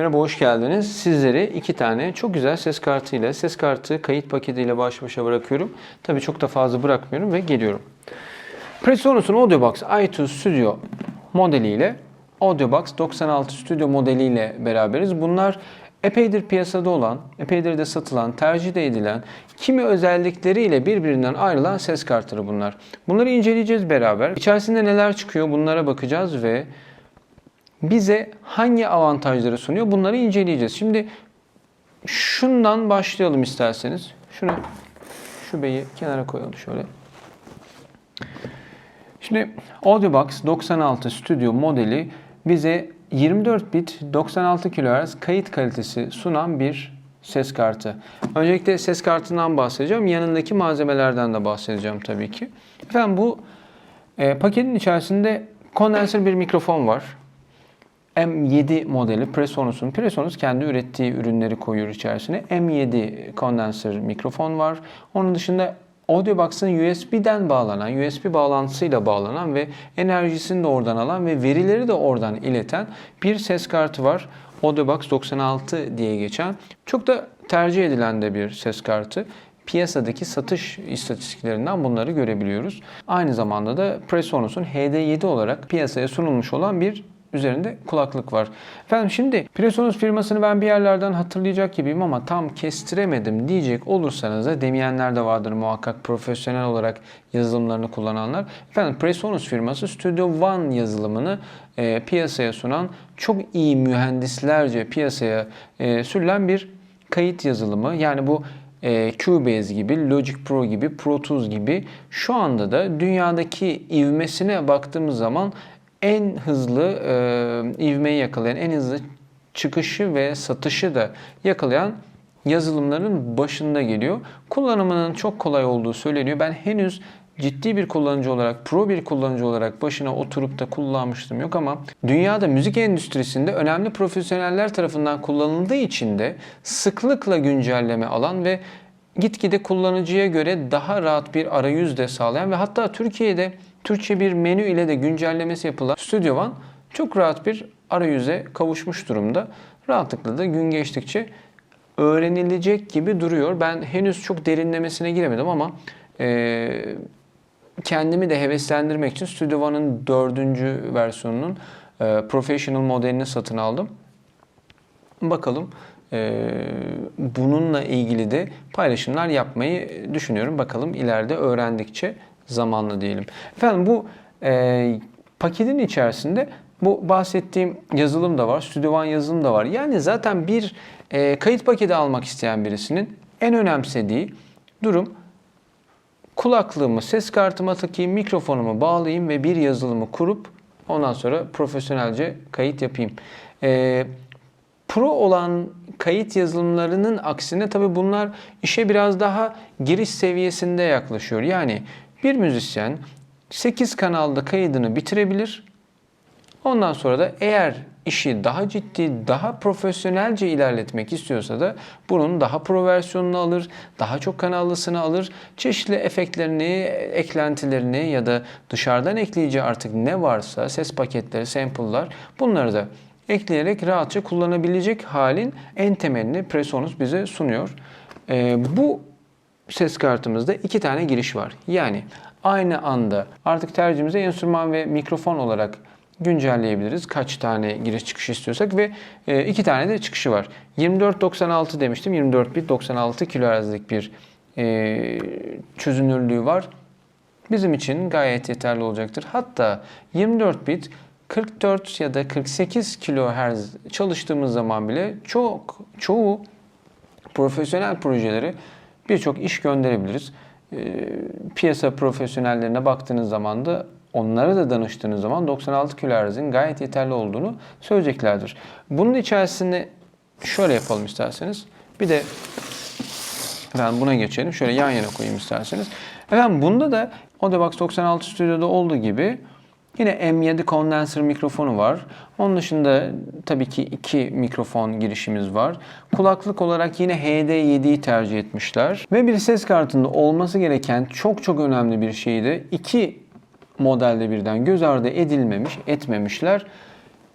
Merhaba, hoş geldiniz. Sizleri iki tane çok güzel ses kartı ile, ses kartı kayıt paketiyle baş başa bırakıyorum. Tabii çok da fazla bırakmıyorum ve geliyorum. Presonus'un Audiobox i2 Studio modeliyle Audiobox 96 Studio modeliyle beraberiz. Bunlar epeydir piyasada olan, epeydir de satılan, tercih de edilen, kimi özellikleriyle birbirinden ayrılan ses kartları bunlar. Bunları inceleyeceğiz beraber. İçerisinde neler çıkıyor bunlara bakacağız ve bize hangi avantajları sunuyor bunları inceleyeceğiz. Şimdi şundan başlayalım isterseniz. Şunu şu beyi kenara koyalım şöyle. Şimdi Audiobox 96 Studio modeli bize 24 bit 96 kHz kayıt kalitesi sunan bir ses kartı. Öncelikle ses kartından bahsedeceğim. Yanındaki malzemelerden de bahsedeceğim tabii ki. Efendim bu e, paketin içerisinde kondenser bir mikrofon var. M7 modeli Presonus'un. Presonus kendi ürettiği ürünleri koyuyor içerisine. M7 kondenser mikrofon var. Onun dışında Audiobox'ın USB'den bağlanan, USB bağlantısıyla bağlanan ve enerjisini de oradan alan ve verileri de oradan ileten bir ses kartı var. Audiobox 96 diye geçen. Çok da tercih edilen de bir ses kartı piyasadaki satış istatistiklerinden bunları görebiliyoruz. Aynı zamanda da Presonus'un HD7 olarak piyasaya sunulmuş olan bir üzerinde kulaklık var. Efendim şimdi Presonus firmasını ben bir yerlerden hatırlayacak gibiyim ama tam kestiremedim diyecek olursanız da demeyenler de vardır muhakkak profesyonel olarak yazılımlarını kullananlar. Efendim Presonus firması Studio One yazılımını e, piyasaya sunan çok iyi mühendislerce piyasaya e, sürülen bir kayıt yazılımı. Yani bu e, Cubase gibi, Logic Pro gibi, Pro Tools gibi şu anda da dünyadaki ivmesine baktığımız zaman en hızlı e, ivmeyi yakalayan, en hızlı çıkışı ve satışı da yakalayan yazılımların başında geliyor. Kullanımının çok kolay olduğu söyleniyor. Ben henüz ciddi bir kullanıcı olarak, pro bir kullanıcı olarak başına oturup da kullanmıştım yok ama dünyada müzik endüstrisinde önemli profesyoneller tarafından kullanıldığı için de sıklıkla güncelleme alan ve gitgide kullanıcıya göre daha rahat bir arayüz de sağlayan ve hatta Türkiye'de Türkçe bir menü ile de güncellemesi yapılan Studio One çok rahat bir arayüze kavuşmuş durumda. Rahatlıkla da gün geçtikçe öğrenilecek gibi duruyor. Ben henüz çok derinlemesine giremedim ama e, kendimi de heveslendirmek için Studio One'ın dördüncü versiyonunun e, Professional modelini satın aldım. Bakalım e, bununla ilgili de paylaşımlar yapmayı düşünüyorum. Bakalım ileride öğrendikçe zamanla diyelim. Efendim bu e, paketin içerisinde bu bahsettiğim yazılım da var. Studio One yazılım da var. Yani zaten bir e, kayıt paketi almak isteyen birisinin en önemsediği durum kulaklığımı, ses kartıma takayım, mikrofonumu bağlayayım ve bir yazılımı kurup ondan sonra profesyonelce kayıt yapayım. E, pro olan kayıt yazılımlarının aksine tabi bunlar işe biraz daha giriş seviyesinde yaklaşıyor. Yani bir müzisyen 8 kanalda kaydını bitirebilir. Ondan sonra da eğer işi daha ciddi, daha profesyonelce ilerletmek istiyorsa da bunun daha pro versiyonunu alır, daha çok kanallısını alır. Çeşitli efektlerini, eklentilerini ya da dışarıdan ekleyici artık ne varsa ses paketleri, sample'lar bunları da ekleyerek rahatça kullanabilecek halin en temelini Presonus bize sunuyor. Ee, bu ses kartımızda iki tane giriş var. Yani aynı anda artık tercihimizi enstrüman ve mikrofon olarak güncelleyebiliriz. Kaç tane giriş çıkış istiyorsak ve e, iki tane de çıkışı var. 24-96 demiştim. 24 bit 96 kHz'lik bir e, çözünürlüğü var. Bizim için gayet yeterli olacaktır. Hatta 24 bit 44 ya da 48 kHz çalıştığımız zaman bile çok çoğu profesyonel projeleri birçok iş gönderebiliriz. E, piyasa profesyonellerine baktığınız zaman da onlara da danıştığınız zaman 96 kHz'in gayet yeterli olduğunu söyleyeceklerdir. Bunun içerisinde şöyle yapalım isterseniz. Bir de ben buna geçelim. Şöyle yan yana koyayım isterseniz. Efendim bunda da Audiobox 96 Studio'da olduğu gibi Yine M7 kondenser mikrofonu var. Onun dışında tabii ki iki mikrofon girişimiz var. Kulaklık olarak yine HD7'yi tercih etmişler. Ve bir ses kartında olması gereken çok çok önemli bir şeyi de iki modelde birden göz ardı edilmemiş, etmemişler.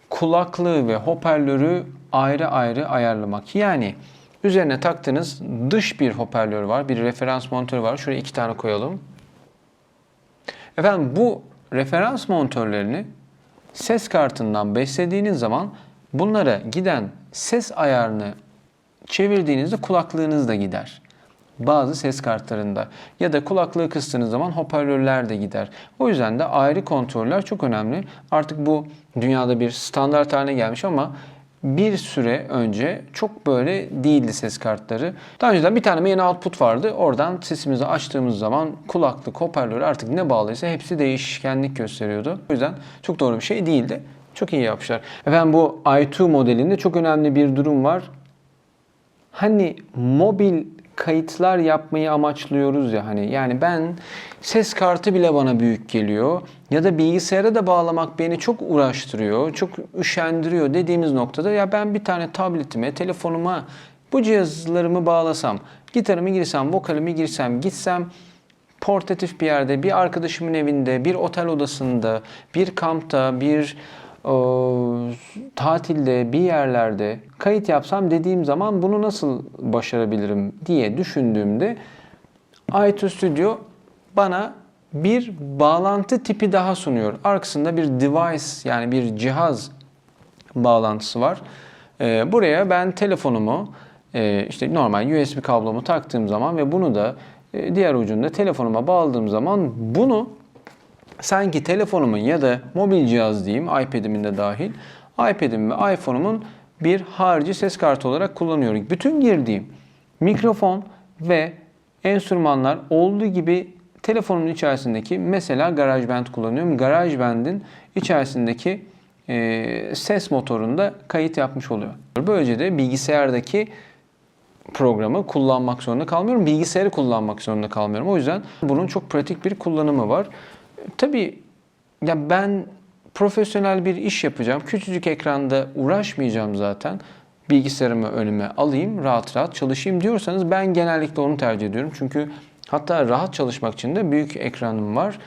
kulaklığı ve hoparlörü ayrı ayrı ayarlamak. Yani üzerine taktığınız dış bir hoparlör var, bir referans montörü var. Şuraya iki tane koyalım. Efendim bu referans montörlerini ses kartından beslediğiniz zaman bunlara giden ses ayarını çevirdiğinizde kulaklığınız da gider. Bazı ses kartlarında ya da kulaklığı kıstığınız zaman hoparlörler de gider. O yüzden de ayrı kontroller çok önemli. Artık bu dünyada bir standart haline gelmiş ama bir süre önce çok böyle değildi ses kartları. Daha önceden bir tane main output vardı. Oradan sesimizi açtığımız zaman kulaklık, hoparlör artık ne bağlıysa hepsi değişkenlik gösteriyordu. O yüzden çok doğru bir şey değildi. Çok iyi yapmışlar. Efendim bu i2 modelinde çok önemli bir durum var. Hani mobil kayıtlar yapmayı amaçlıyoruz ya hani. Yani ben ses kartı bile bana büyük geliyor ya da bilgisayara da bağlamak beni çok uğraştırıyor, çok üşendiriyor dediğimiz noktada ya ben bir tane tabletime, telefonuma bu cihazlarımı bağlasam, gitarımı girsem, vokalimi girsem, gitsem portatif bir yerde, bir arkadaşımın evinde, bir otel odasında, bir kampta, bir tatilde, bir yerlerde kayıt yapsam dediğim zaman bunu nasıl başarabilirim diye düşündüğümde iTunes Studio bana bir bağlantı tipi daha sunuyor. Arkasında bir device yani bir cihaz bağlantısı var. Ee, buraya ben telefonumu e, işte normal USB kablomu taktığım zaman ve bunu da e, diğer ucunda telefonuma bağladığım zaman bunu sanki telefonumun ya da mobil cihaz diyeyim iPad'imin de dahil iPad'im ve iPhone'umun bir harici ses kartı olarak kullanıyorum. Bütün girdiğim mikrofon ve enstrümanlar olduğu gibi telefonun içerisindeki mesela GarageBand kullanıyorum. GarageBand'in içerisindeki e, ses motorunda kayıt yapmış oluyor. Böylece de bilgisayardaki programı kullanmak zorunda kalmıyorum. Bilgisayarı kullanmak zorunda kalmıyorum. O yüzden bunun çok pratik bir kullanımı var. Tabii ya ben profesyonel bir iş yapacağım. Küçücük ekranda uğraşmayacağım zaten. Bilgisayarımı önüme alayım, rahat rahat çalışayım diyorsanız ben genellikle onu tercih ediyorum. Çünkü hatta rahat çalışmak için de büyük ekranım var.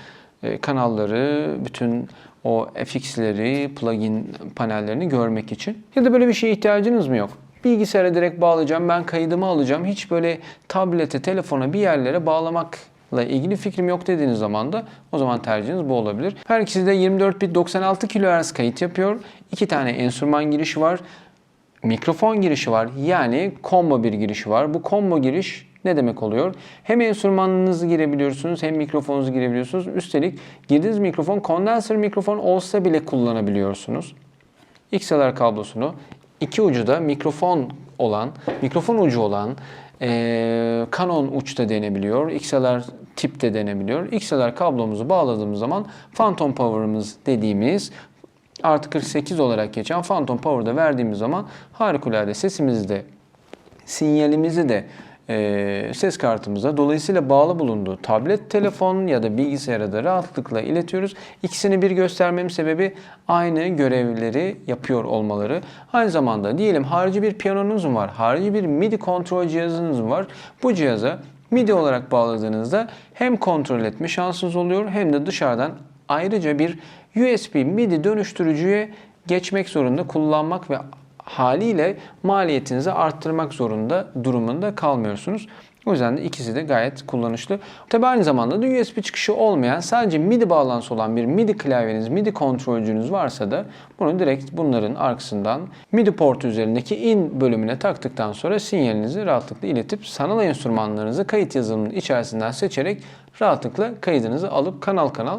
Ee, kanalları, bütün o FX'leri, plugin panellerini görmek için. Ya da böyle bir şeye ihtiyacınız mı yok? Bilgisayara direkt bağlayacağım, ben kaydımı alacağım. Hiç böyle tablete, telefona bir yerlere bağlamak ile ilgili fikrim yok dediğiniz zaman da o zaman tercihiniz bu olabilir. Her ikisi de 24 bit 96 kHz kayıt yapıyor. İki tane enstrüman girişi var. Mikrofon girişi var. Yani combo bir girişi var. Bu combo giriş ne demek oluyor? Hem enstrümanınızı girebiliyorsunuz hem mikrofonunuzu girebiliyorsunuz. Üstelik girdiğiniz mikrofon kondenser mikrofon olsa bile kullanabiliyorsunuz. XLR kablosunu iki ucu da mikrofon olan, mikrofon ucu olan Canon uçta denebiliyor. XLR tip de denebiliyor. XLR kablomuzu bağladığımız zaman Phantom Power'ımız dediğimiz artı 48 olarak geçen Phantom Power'da verdiğimiz zaman harikulade sesimizi de sinyalimizi de e, ses kartımıza dolayısıyla bağlı bulunduğu tablet, telefon ya da bilgisayara da rahatlıkla iletiyoruz. İkisini bir göstermemin sebebi aynı görevleri yapıyor olmaları. Aynı zamanda diyelim harici bir piyanonuz var, harici bir MIDI kontrol cihazınız var. Bu cihaza MIDI olarak bağladığınızda hem kontrol etme şansınız oluyor hem de dışarıdan ayrıca bir USB MIDI dönüştürücüye geçmek zorunda kullanmak ve haliyle maliyetinizi arttırmak zorunda durumunda kalmıyorsunuz. O yüzden de ikisi de gayet kullanışlı. Tabi aynı zamanda da USB çıkışı olmayan sadece MIDI bağlantısı olan bir MIDI klavyeniz, MIDI kontrolcünüz varsa da bunu direkt bunların arkasından MIDI portu üzerindeki in bölümüne taktıktan sonra sinyalinizi rahatlıkla iletip sanal enstrümanlarınızı kayıt yazılımının içerisinden seçerek rahatlıkla kaydınızı alıp kanal kanal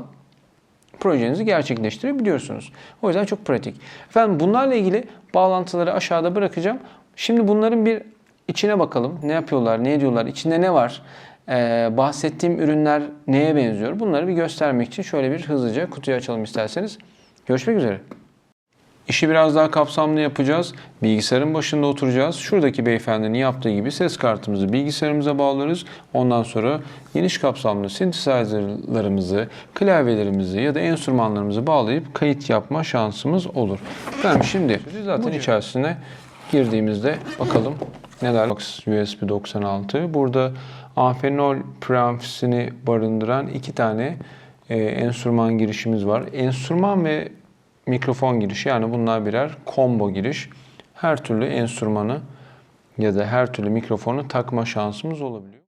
projenizi gerçekleştirebiliyorsunuz. O yüzden çok pratik. Efendim bunlarla ilgili bağlantıları aşağıda bırakacağım. Şimdi bunların bir içine bakalım. Ne yapıyorlar, ne ediyorlar, içinde ne var? Ee, bahsettiğim ürünler neye benziyor? Bunları bir göstermek için şöyle bir hızlıca kutuyu açalım isterseniz. Görüşmek üzere. İşi biraz daha kapsamlı yapacağız. Bilgisayarın başında oturacağız. Şuradaki beyefendinin yaptığı gibi ses kartımızı bilgisayarımıza bağlarız. Ondan sonra geniş kapsamlı synthesizer'larımızı, klavyelerimizi ya da enstrümanlarımızı bağlayıp kayıt yapma şansımız olur. Ben şimdi zaten içerisine girdiğimizde bakalım neler USB 96. Burada amfenol preamfisini barındıran iki tane e, enstrüman girişimiz var. Enstrüman ve mikrofon girişi yani bunlar birer combo giriş. Her türlü enstrümanı ya da her türlü mikrofonu takma şansımız olabiliyor.